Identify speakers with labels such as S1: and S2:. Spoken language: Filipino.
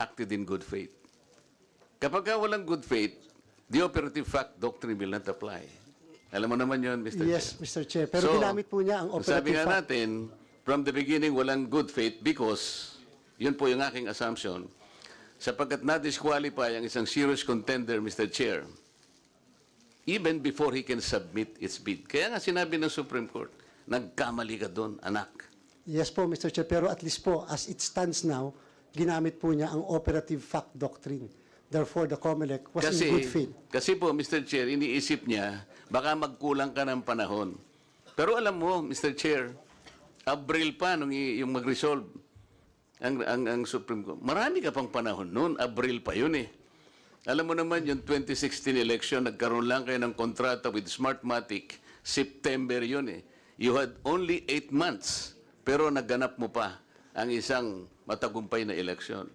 S1: acted in good faith. Kapag ka walang good faith, the operative fact doctrine will not apply. Alam mo naman yon, Mr.
S2: Yes,
S1: Chair.
S2: Mr. Chair. Pero ginamit po niya ang
S1: Sabi
S2: operative
S1: nga
S2: fact.
S1: natin, from the beginning, walang good faith because, yun po yung aking assumption, sapagkat na-disqualify ang isang serious contender, Mr. Chair, even before he can submit its bid. Kaya nga sinabi ng Supreme Court, nagkamali ka doon, anak.
S2: Yes po, Mr. Chair. Pero at least po, as it stands now, ginamit po niya ang operative fact doctrine. Therefore, the COMELEC was in good faith.
S1: Kasi po, Mr. Chair, iniisip niya, baka magkulang ka ng panahon. Pero alam mo, Mr. Chair, Abril pa nung yung mag-resolve ang, ang, ang Supreme Court. Marami ka pang panahon noon. Abril pa yun eh. Alam mo naman, yung 2016 election, nagkaroon lang kayo ng kontrata with Smartmatic. September yun eh. You had only eight months, pero naganap mo pa ang isang matagumpay na election.